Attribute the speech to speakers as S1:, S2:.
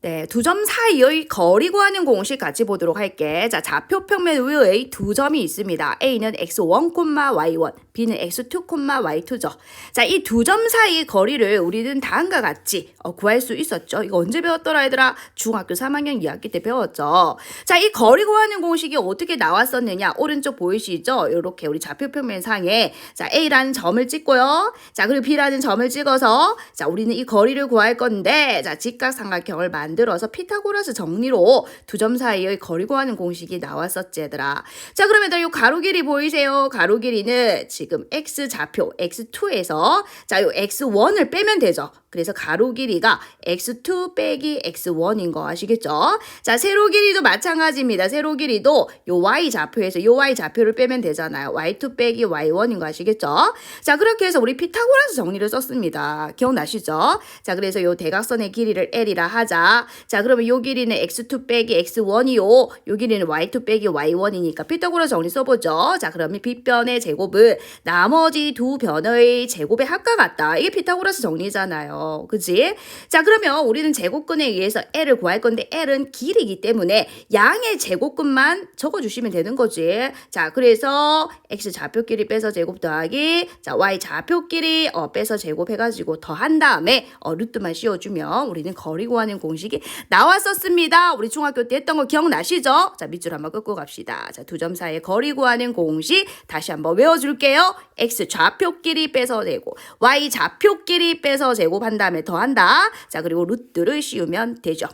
S1: 네, 두 점 사이의 거리 구하는 공식 같이 보도록 할게. 자, 좌표 평면 위의 두 점이 있습니다. A는 x1, y1, B는 x2, y2죠. 자, 이 두 점 사이의 거리를 우리는 다음과 같이 어, 구할 수 있었죠. 이거 언제 배웠더라, 얘들아? 중학교 3학년 2학기 때 배웠죠. 자, 이 거리 구하는 공식이 어떻게 나왔었느냐? 오른쪽 보이시죠? 이렇게 우리 좌표 평면 상에 자, A라는 점을 찍고요. 자, 그리고 B라는 점을 찍어서 자, 우리는 이 거리를 구할 건데 자, 직각삼각형을 만 들어서 피타고라스 정리로 두 점 사이의 거리 구하는 공식이 나왔었지 얘들아. 자, 그러면 이 가로 길이 보이세요? 가로 길이는 지금 x 좌표 x2에서 자, 요 x1을 빼면 되죠. 그래서 가로 길이가 x2 빼기 x1인 거 아시겠죠? 자, 세로 길이도 마찬가지입니다. 세로 길이도 요 y 좌표에서 요 y 좌표를 빼면 되잖아요. y2 빼기 y1인 거 아시겠죠? 자, 그렇게 해서 우리 피타고라스 정리를 썼습니다. 기억나시죠? 자, 그래서 요 대각선의 길이를 L이라 하자. 자, 그러면 요 길이는 x2 빼기 x1이요. 요 길이는 y2 빼기 y1이니까 피타고라스 정리 써보죠. 자, 그러면 빗변의 제곱은 나머지 두 변의 제곱의 합과 같다. 이게 피타고라스 정리잖아요. 그지? 자, 그러면 우리는 제곱근에 의해서 L을 구할 건데 L은 길이기 때문에 양의 제곱근만 적어주시면 되는 거지. 자, 그래서 X 좌표끼리 빼서 제곱 더하기 자, Y 좌표끼리 어, 빼서 제곱해가지고 더한 다음에 어, 루트만 씌워주면 우리는 거리 구하는 공식이 나왔었습니다. 우리 중학교 때 했던 거 기억나시죠? 자, 밑줄 한번 긋고 갑시다. 자, 두 점 사이의 거리 구하는 공식 다시 한번 외워줄게요. X 좌표끼리 빼서 제곱, Y 좌표끼리 빼서 제곱 한 다음에 더한다. 자, 그리고 루트를 씌우면 되죠.